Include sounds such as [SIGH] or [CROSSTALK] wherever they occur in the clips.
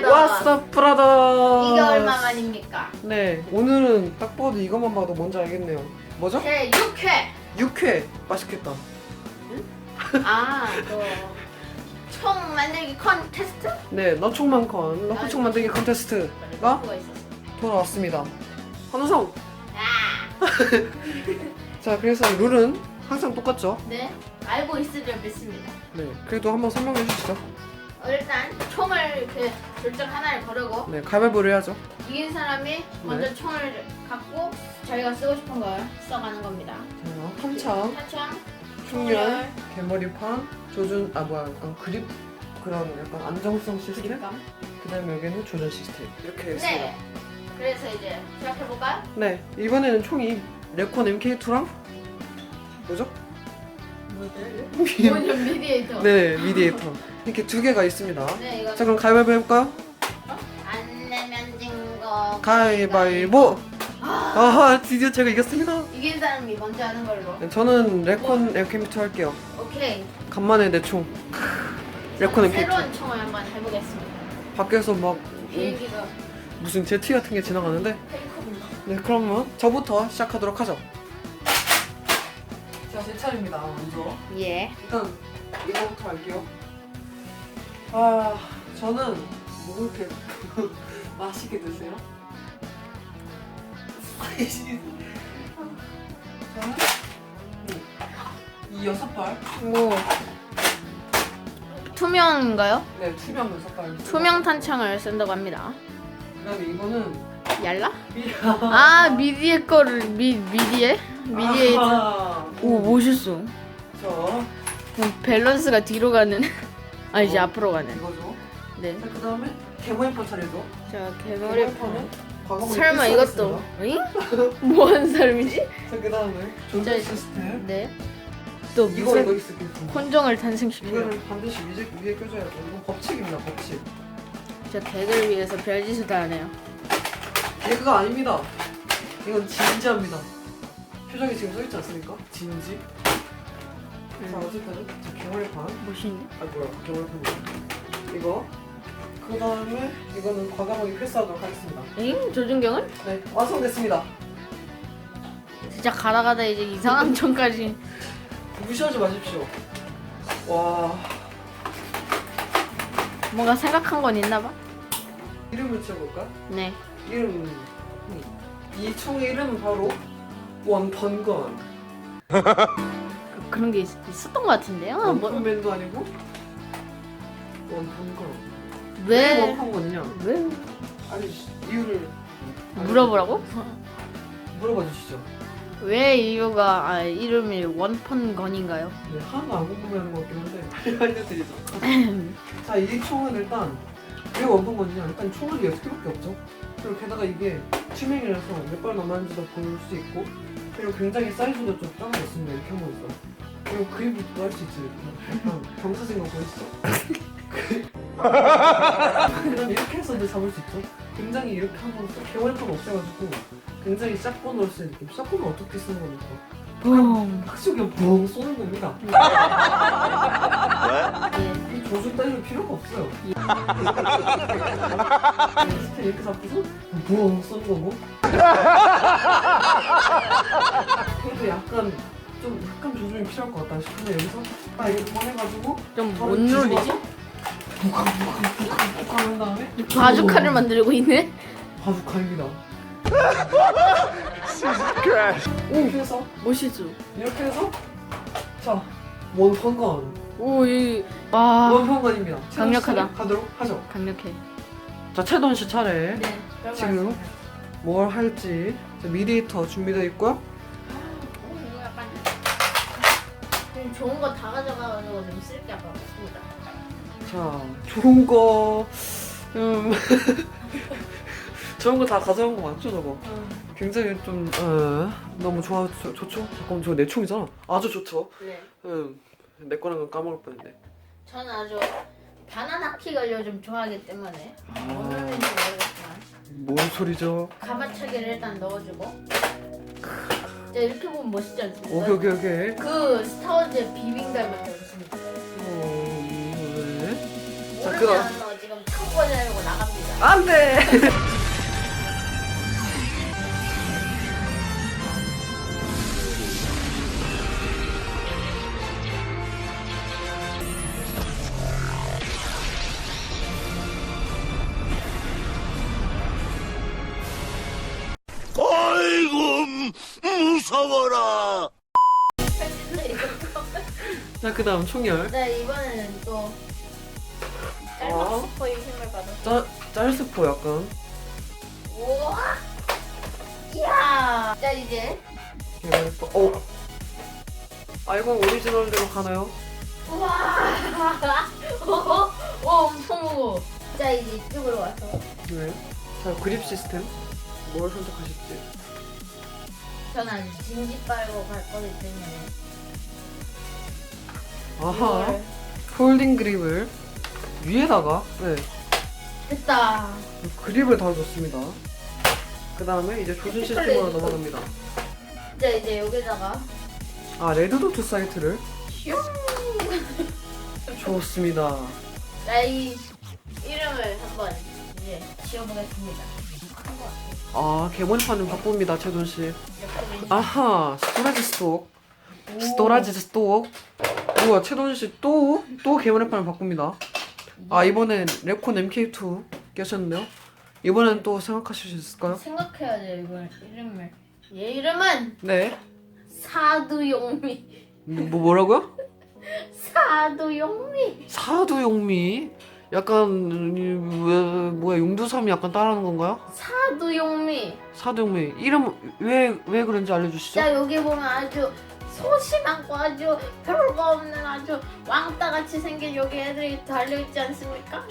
브라더. 왔어 브라더 이게 얼마만입니까? 네 오늘은 딱 봐도 이것만 봐도 뭔지 알겠네요 뭐죠? 제 6회. 육회 맛있겠다 아, 또. 총 만들기 컨테스트? 네 너총만컨 너총 만들기 컨테스트가 그거 있었어. 돌아왔습니다 한우성 아, [LAUGHS] 자 그래서 룰은 항상 똑같죠 네. 알고 있으려 믿습니다. 네 그래도 한번 설명해 주시죠 어, 일단 총을 이렇게 둘중 하나를 고르고 네 가위바위보를 해야죠 이긴 사람이 먼저 총을 갖고 자기가 쓰고 싶은 걸 써가는 겁니다. 자 탄창 탄창, 충렬 개머리판 조준 아 뭐야 약간 그립 그런 약간 안정성 시스템 그립감. 그 다음에 여기는 조준 시스템 이렇게 있습니다 네. 그래서 이제 시작해볼까요? 네 이번에는 총이 레콘 MK2랑 뭐죠? 뭐냐 미디에이터. 네 미디에이터 이렇게 두 개가 있습니다. 네, 이거 자 그럼 가위바위보 해볼까요? 안 내면 진거. 가위바위보. 아. 드디어 제가 이겼습니다. 이긴 사람이 먼저 하는 걸로. 네, 저는 레콘 MK2 할게요. 오케이. 간만에 내총. 레콘 MK2 새로운 총을 한번 해보겠습니다. 밖에서 막 비행기가. 무슨 제트 같은 게 지나가는데. 네 그러면 저부터 시작하도록 하죠. 자제 차례입니다 먼저. 예. 일단 이거부터 할게요 아 저는 뭐 이렇게 [LAUGHS] 맛있게 드세요? 저는 이 여섯 발, 뭐 투명인가요? 네 투명 여섯 발. 투명 탄창을 쓴다고 합니다. 그다음에 이거는 얄라? 미. 아 미디에 거를 미 미디에 미디에 아하. 오 멋있어. 저 그럼 밸런스가 뒤로 가는 아 이제 어. 앞으로 가는. 이거죠. 네. 자 그다음에 개모임판 차례죠. 자 개모임판은 과거문이 설마 이것도. 응? [LAUGHS] 뭐하는 사람이지? 자 그다음에 자, 시스템. 네. 또 이거 무슨 이거 있을게요. 혼종을 탄생시키는. 이거는 반드시 위에, 위에 껴줘야죠. 이건 법칙입니다, 법칙. 저 개그를 위해서 별짓을 다 하네요. 개그가 아닙니다. 이건 진지합니다. 표정이 지금 써 있지 않습니까? 진지. 자, 음, 어쨌든 자, 개월판. 멋있네. 아 뭐야, 개월판. 이거. 그 다음에 이거는 과감하게 패스하도록 하겠습니다. 응? 조준경은? 네, 완성됐습니다. 진짜 가다 가다 이제 이상한 총까지. 무시하지 마십시오. 와, 뭔가 생각한 건 있나 봐. 이름을 지어볼까? 네. 이름. 이 총의 이름은 바로 원펀건. [LAUGHS] 그, 그런 게 있, 있었던 것 같은데요. 아, 뭐, 원펀맨도 아니고 원펀건. 왜? 원펀건이냐? 왜? 아니 이유를 물어보라고? 물어봐 주시죠. 왜 이유가 아, 이름이 원펀건인가요? 네, 하나도 안 궁금해하는 것 같긴 한데 [LAUGHS] 알려드리죠. [LAUGHS] 자, 이 총은 일단 왜 원펀건이냐? 일단 총알이 여섯 개밖에 없죠. 그리고 게다가 이게 투명이라서 몇 발 남았는지도 볼 수 있고 그리고 굉장히 사이즈도 좀 작아 있습니다. 이렇게 한번 있어. 그리고 그립도 할 수. [LAUGHS] 이렇게. 약간 병사 생각 보이시죠? 그다음에 이렇게 해서도 잡을 수 있죠. 굉장히 이렇게 하면 개월판 없애가지고 굉장히 샷건으로 쓰는 느낌. 샷건은 어떻게 쓰는 겁니까? 붐. 확실히 그냥 붕 쏘는 겁니다. 예. 이 조준 따위는 필요가 없어요. 스테 이렇게 잡고서 붕 쏘는 거고. 그래도 약간 좀 약간 조준이 필요할 것 같다 싶은데 여기서 딱 이렇게 꺼내가지고 좀뭔 룰이지? 북한 한 다음에 바주카를 만들고 있네? 바주카입니다. 이렇게 해서 멋있어. 이렇게 해서 자 원펀건 오, 이, 와, 원펀건입니다. 강력하다. 가도록 하죠. 강력해. 자 채돈 씨 차례. 네. 지금 뭘 할지 자, 미디에이터 준비되어 있고요. 좋은 거 다 가져가가지고 좀 쓸게 아까 같습니다. 자 좋은 거 음. [LAUGHS] 좋은 거 다 가져온 거 맞죠 저거? 굉장히 좀 어, 너무 좋아 좋, 좋죠? 잠깐만 저거 내 총이잖아. 아주 좋죠. 네. 음, 내 거랑은 까먹을 뻔했네. 저는 아주 바나나 킥을 요즘 좋아하기 때문에 아. 오늘인지 모르겠지만 뭔 소리죠? 가마차기를 일단 넣어주고 자 이렇게 보면 멋있지 않습니까? 오케이 오케이 오케이. 그 스타워즈의 비빙달 같은 습니다 어, 네. 자, 그럼. 안 지금 크고 보내려고 나갑니다. 안 돼. 무서워라. 자 그 다음 총열. 네 이번에는 또 어. 짤막 스포의 힘을 받아. 짤 짤스포 약간. 우와. 이야. 자 이제 개발. 어. 아 이건 오리지널대로 가나요? 우와. [LAUGHS] 어, 어 엄청 무거워. 자 이제 이쪽으로 와서 네. 자 그립 시스템. 뭘 선택하실지. 저는 진지 빨고 갈 거기 때문에. 아하. 이걸 폴딩 그립을 위에다가 네 됐다. 그립을 달아줬습니다. 그 다음에 이제 조준 시스템으로 넘어갑니다. 자 이제 여기다가 아 레드도트 사이트를 슝. [LAUGHS] 좋습니다. 자이 이름을 한번 이제 지어보겠습니다. 아 개머리판을 바꿉니다 최돈 씨. 이렇게 아하 스토라지 스톡 스토라지 스톡. 우와 최돈 씨 또 또 개머리판을 바꿉니다. 아 이번엔 랩콘 MK2 깨셨네요. 이번엔 또 생각하실 수 있을까요? 생각해야 돼요 이걸 이름을. 얘 이름은 네. 사두용미. 뭐 뭐라고요? 사두용미. 사두용미. 약간 이, 왜 뭐야 용두삼이 약간 따라하는 건가요? 사두용미. 사두용미 이름 왜 왜 그런지 알려주시죠. 자 여기 보면 아주 소심하고 아주 별거 없는 아주 왕따 같이 생긴 여기 애들이 달려 있지 않습니까?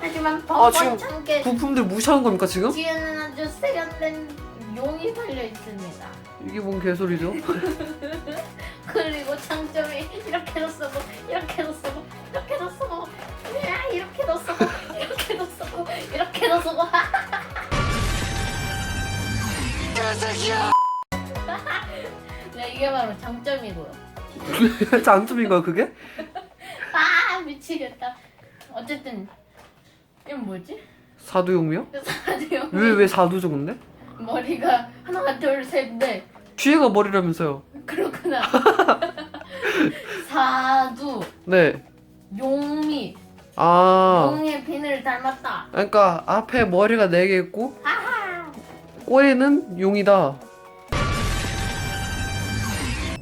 하지만 아, 지금 뻔뻔찮게 부품들 무시하는 겁니까 지금? 뒤에는 아주 세련된 용이 달려 있습니다. 이게 뭔 개소리죠? [LAUGHS] 그리고 장점이 이렇게도 쓰고 이렇게 쓰고 개새끼야. [LAUGHS] 네, 이게 바로 장점이고요. [LAUGHS] 장점인가요 그게? [LAUGHS] 아 미치겠다. 어쨌든 이건 뭐지? 사두용미요? 사두용 왜 왜 사두죠 근데? 머리가 하나 둘셋넷 뒤에가 머리라면서요. 그렇구나. 사두 네. 용미 아 용의 비늘 닮았다. 그러니까 앞에 머리가 네 개 있고 하하. 꼬리는 용이다.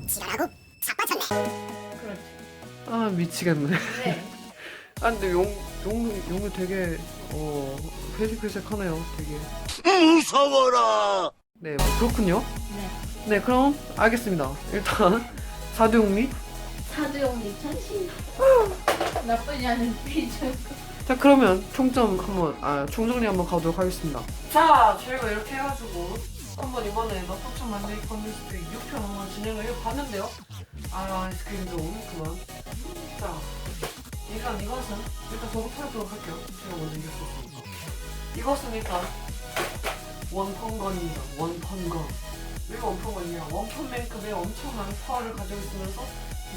그렇지. 아 미치겠네. 네. [LAUGHS] 아 근데 용, 용, 용이 되게 어 회색회색하네요 되게. 무서워라. 네 뭐 그렇군요. 네. 네 그럼 알겠습니다. 일단 사두용미. 사두용미 천신. 나쁘지 않은 비전. 자 그러면 총점 한번 아 총정리 한번 가도록 하겠습니다. 자 저희가 이렇게 해가지고 한번 이번에 너포천 만들기 컨테스트 6편 한번 진행을 해봤는데요. 아 아이스크림도 그만. 자 일단 이것은 일단 저부터 해보도록 할게요. 제가 먼저 이겼었으니까. 이것은 일단 원펀건입니다. 원펀건. 왜 원펀건이냐? 원펀만큼의 엄청난 파워를 가지고 있으면서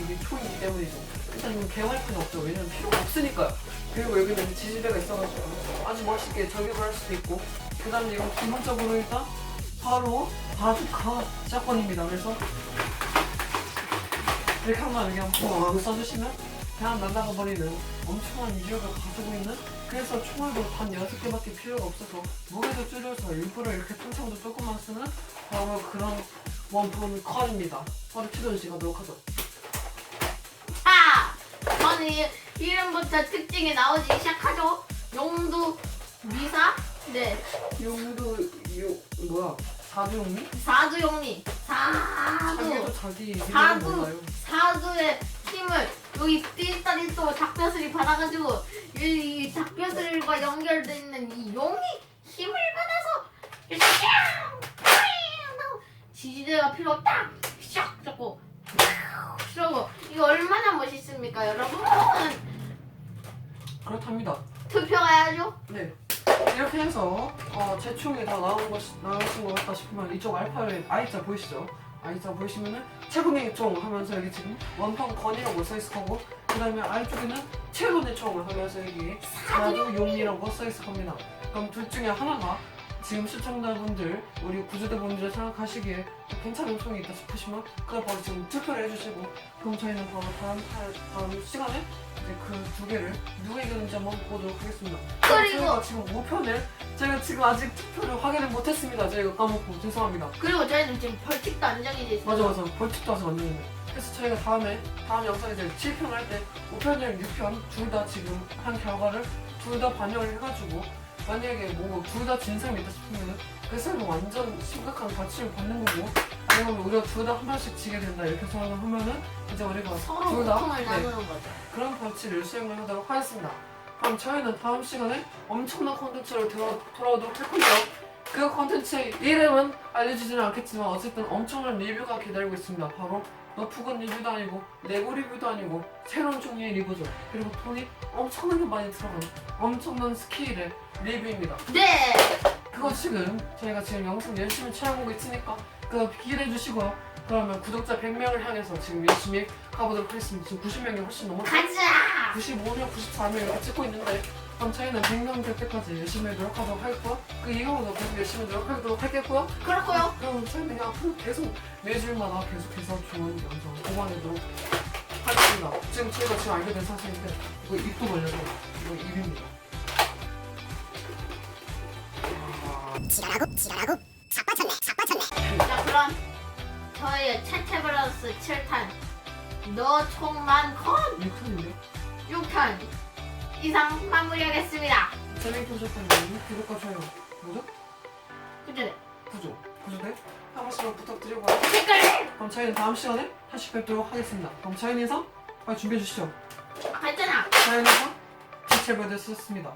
이게 초이기 때문이죠. 일단 이건 개발판이 없죠. 왜냐면 필요가 없으니까요. 그리고 여기는 지지대가 있어가지고 아주 멋있게 저격을 할 수도 있고 그 다음에 이건 기본적으로 일단 바로 바주카 샷건입니다. 그래서 이렇게 한번 그냥 뻥 써주시면 그냥 날아가 버리는 엄청난 위력을 가지고 있는 그래서 총알도 단 6개밖에 필요가 없어서 무게도 줄여서 일부러 이렇게 탄창도 조금만 쓰는 바로 그런 원폰 컬입니다. 바로 씨가 하도록 하죠. 이- 이름부터 특징이 나오기 시작하죠. 용두 미사? 네. 용도 요 뭐야 사두용미? 사두 용미. 사두. 자기도 자기 이름을 사두. 사두의 힘을 여기 띠따리 또 작벼슬이 받아가지고 이, 이 작벼슬과 연결돼 있는 이 용이 힘을 받아서 이렇게! 하고 지지대가 필요 없다. 샥 잡고 이러고 이거 얼마나 멋있습니까, 여러분? 그렇답니다. 투표해야죠. 네. 이렇게 해서 어, 제 총이 다 나온 것 나오신 것 같다 싶으면 이쪽 알파를 I자 보이시죠? 아이자 보시면은 최고의 총 하면서 여기 지금 원펀 건이라고 써있을 거고 그 다음에 아래쪽에는 최고의 총을 하면서 여기 사두용이라고 써있을 겁니다. 그럼 둘 중에 하나가 지금 시청자분들 우리 구조대분들이 생각하시기에 괜찮은 총이 있다 싶으시면 그걸 바로 지금 투표를 해주시고 그럼 저희는 바로 다음 타- 다음 시간에 이제 그 두 개를 누가 이겼는지 한번 보도록 하겠습니다. 그리고- 저희가 지금 5편을 저희가 지금 아직 투표를 확인을 못했습니다. 저희가 까먹고 죄송합니다. 그리고 저희는 지금 벌칙도 안 정해져 있어요. 맞아 맞아 벌칙도 아직 안 되는데 그래서 저희가 다음에 다음 영상에 이제 7편 할때 5편이랑 6편 둘 다 지금 한 결과를 둘 다 반영을 해가지고 만약에 뭐 둘 다 진상이 있다 싶으면은 그 사람은 완전 심각한 가치를 받는 거고 아니면 우리가 둘 다 한 번씩 지게 된다 이렇게 생각을 하면은 이제 우리가 서로 둘 다, 고통을 네. 나누는 거죠. 그런 벌칙을 수행을 하도록 하겠습니다. 그럼 저희는 다음 시간에 엄청난 콘텐츠로 돌아, 돌아오도록 할 건데요. 그 콘텐츠의 이름은 알려주지는 않겠지만 어쨌든 엄청난 리뷰가 기다리고 있습니다. 바로 너프건 리뷰도 아니고 레고 리뷰도 아니고 새로운 종류의 리뷰죠. 그리고 돈이 엄청나게 많이 들어간 엄청난 스케일의 리뷰입니다. 네. 그거 지금 저희가 지금 영상 열심히 촬영하고 있으니까 그거 기대해 주시고요. 그러면 구독자 100명을 향해서 지금 열심히 가보도록 하겠습니다. 지금 90명이 훨씬 넘었어요. 가자. 95명, 94명 이렇게 찍고 있는데 그럼 저희는 100명 될 때까지 열심히 노력하도록 하겠고요. 그 이후로도 계속 열심히 노력하도록 하겠고요. 그렇고요. 그럼 저희는 그냥 앞으로 계속 매주마다 계속해서 좋은 영상 보관하도록 하겠습니다. 지금 저희가 지금 알게 된 사실인데 이거 입도 벌려서 이거 입입니다. 아, 지랄하고 지랄하고 자빠졌네 자빠졌네 자 그럼 저희의 채채브라더스 7탄 너 총만 건 6턴인데 6탄 이상 마무리하겠습니다. 재밌게 보셨다면 구독과 좋아요 뭐죠? 그때 구조 구조대 한 번씩만 부탁드리고요. 댓글 그럼 저희는 다음 시간에 다시 뵙도록 하겠습니다. 그럼 저희는 인사 빨리 준비해 주시죠. 했잖아. 저희는 인사 지체버드 썼습니다.